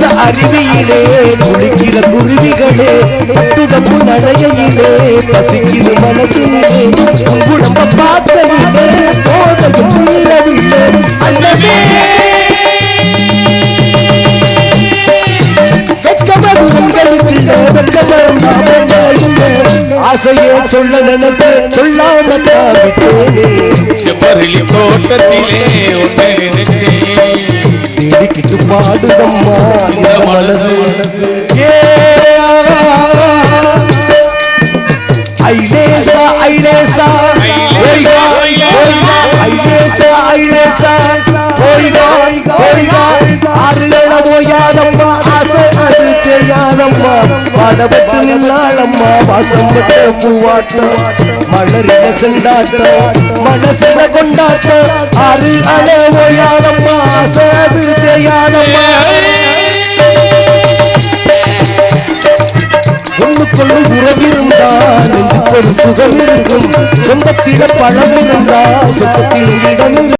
இந்த அருவியிலே குளிக்கிற குருவிகளே பட்டுடம்பு நடையிலே பசிக்குது மனசினிலே. உடம்ப பார்த்தையிலே போதையும் தீரவில்லை அண்ணனே வெட்கமது உங்களுக்கு இல்லை ஆசையே சொல்ல நினைத்து தோட்டத்திலே தேடிக்கிட்டு பாடுதம்மா. இந்த மனசு. ஐலேசா ஐலேசா. போய்வா ஐலேசா ஐலேசா. போய்வா போய்வா ஆறுகள போயாதம்மா ஆசை அது தெரியாதம்மா. பாடப்பட்டு நின்னாளம்மா. வாசம் பட்ட பூவாட்டம். செண்டாட்டம். மனசுல கொண்டாட்டம். ஆறு அழ ஓயாதம்மா. ஆசை சொல்லும் உறவு இருந்தா நெஞ்சுக்கு ஒரு சுகம் இருக்கும். சொந்தத்தில பழம் இருந்தா சொந்தத்தில் இடம்